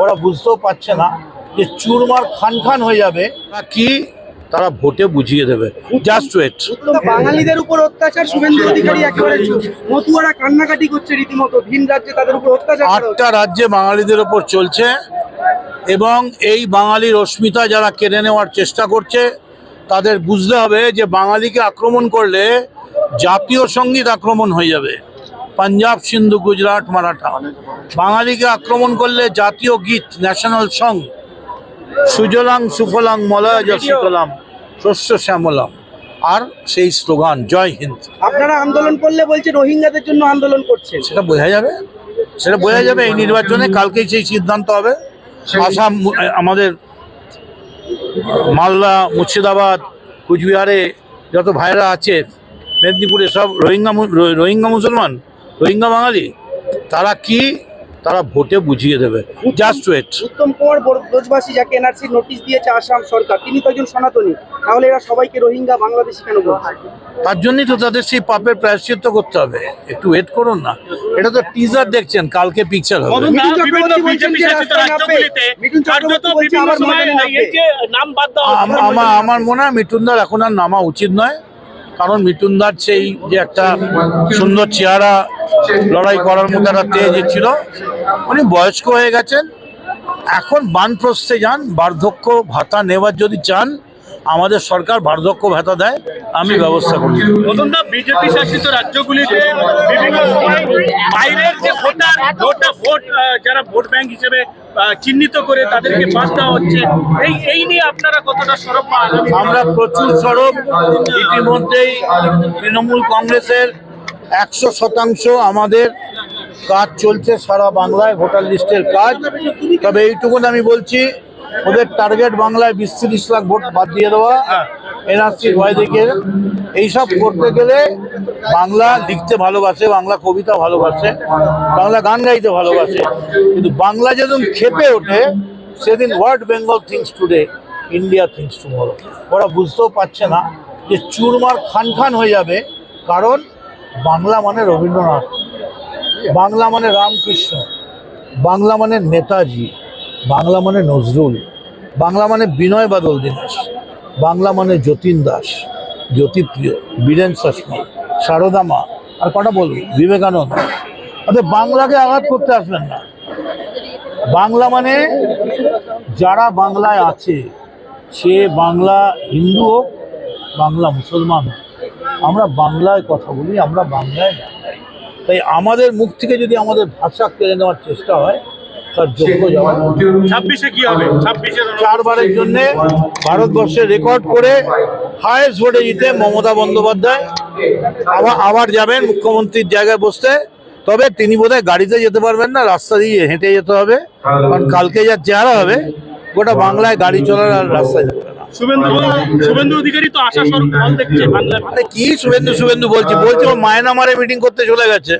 ওরা বুঝতেও পারছে না যে চুরমার খান খান হয়ে যাবে। কি? তারা ভোটে বুঝিয়ে দেবে। জাস্ট ওয়েট বাঙালিদের উপর অত্যাচার শুভেন্দু অধিকারী একেবারে। মতুয়ারা কান্নাকাটি করছে রীতিমতো। ভিন রাজ্যে তাদের উপর অত্যাচার আটটা রাজ্যে বাঙালিদের ওপর চলছে এবং এই বাঙালির অস্মিতা যারা কেড়ে নেওয়ার চেষ্টা করছে তাদের বুঝতে হবে যে বাঙালিকে আক্রমণ করলে জাতীয় সংগীত আক্রমণ হয়ে যাবে। পাঞ্জাব সিন্ধু গুজরাট মারাঠা। বাঙালিকে আক্রমণ করলে জাতীয় গীত ন্যাশনাল সং সুজলাং সুফলাং মলয় শীতলাম শস্য শ্যামলাম। আর সেই স্লোগান জয় হিন্দ। আপনারা আন্দোলন করলে বলছে রোহিঙ্গাদের জন্য আন্দোলন করছে। সেটা বোঝা যাবে। সেটা বোঝা যাবে এই নির্বাচনে কালকেই সেই সিদ্ধান্ত হবে। আসাম আমাদের মালদা মুর্শিদাবাদ কুচবিহারে যত ভাইরা আছে মেদিনীপুরে সব রোহিঙ্গা রোহিঙ্গা মুসলমান রোহিঙ্গা বাঙালি? তারা কি? তারা ভোটে বুঝিয়ে দেবে। জাস্ট ওয়েট উত্তম কুমার ব্রজবাসী যাকে এনআরসি নোটিশ দিয়েছে আসাম সরকার তিনি তো একজন সনাতনী। তাহলে এরা সবাইকে রোহিঙ্গা বাংলাদেশি কেন বলছে? তার জন্যই তো তাদের সেই পাপের প্রায়শ্চিত্ত করতে হবে। একটু ওয়েট করুন না। এটা তো টিজার দেখছেন কালকে পিকচার হবে। আমার আমার মনে হয় মিঠুনদার এখন আর নামা উচিত নয়। কারণ মিঠুনদার সেই যে একটা সুন্দর চেহারা লড়াই করার মতো একটা তেজ ছিল। উনি বয়স্ক হয়ে গেছেন। এখন বানপ্রস্থে যান। বার্ধক্য ভাতা নেওয়ার যদি চান আমাদের সরকার বার্ধক্য ভাতা দেয় আমি ব্যবস্থা করি বিজেপি শাসিত রাজ্যগুলিতে বিভিন্ন বাইরের যে ভোটার ভোটা ভোট যারা ভোট ব্যাংক হিসেবে চিহ্নিত করে তাদেরকে বাদ দেওয়া হচ্ছে এই এই নিয়ে আপনারা কতটা সরব আমরা প্রচুর সরব। ইতিমধ্যেই তৃণমূল কংগ্রেসের একশো শতাংশ আমাদের কাজ চলছে সারা বাংলায়, ভোটার লিস্টের কাজ। তবে এইটুকুন আমি বলছি, ওদের টার্গেট বাংলায় বিশ তিরিশ লাখ ভোট বাদ দিয়ে দেওয়া, এনআরসি ভয় এইসব করতে গেলে বাংলা লিখতে ভালোবাসে, বাংলা কবিতা ভালোবাসে, বাংলা গান গাইতে ভালোবাসে। কিন্তু বাংলা যেদিন খেপে ওঠে, সেদিন what Bengal thinks today, India thinks tomorrow. ওরা বুঝতেও পারছে না যে চুরমার খান খান হয়ে যাবে, কারণ বাংলা মানে রবীন্দ্রনাথ, বাংলা মানে রামকৃষ্ণ, বাংলা মানে নেতাজি, বাংলা মানে নজরুল, বাংলা মানে বিনয় বাদল দীনেশ বাংলা মানে যতীন দাস, জ্যোতিপ্রিয়, বীরেন শাসমী সারদা মা, আর কটা বলব? বিবেকানন্দ। অর্থাৎ বাংলাকে আঘাত করতে আসবেন না। বাংলা মানে যারা বাংলায় আছে, সে বাংলা হিন্দু হোক, বাংলা মুসলমান হোক। আমরা বাংলায় কথা বলি আমরা বাংলায় গান গাই। তাই আমাদের মুখ থেকে যদি আমাদের ভাষা কেড়ে নেওয়ার চেষ্টা হয় তার যোগ্য জবাব ছাব্বিশে কি হবে? ছাব্বিশে চারবারের জন্য ভারতবর্ষে রেকর্ড করে হায়েস্ট ভোটে জিতে মমতা বন্দ্যোপাধ্যায়। আবার আবার যাবেন মুখ্যমন্ত্রীর জায়গায় বসতে। তবে তিনি বোধহয় গাড়িতে যেতে পারবেন না রাস্তা দিয়ে হেঁটে যেতে হবে। কারণ কালকে যা চেহারা হবে গোটা বাংলায় গাড়ি চলার আর রাস্তায় যাবে শুভেন্দু শুভেন্দু অধিকারী তো আশা ফল দেখছে কি শুভেন্দু শুভেন্দু বলছি? বলছি ও মায়ানামারে মিটিং করতে চলে গেছে।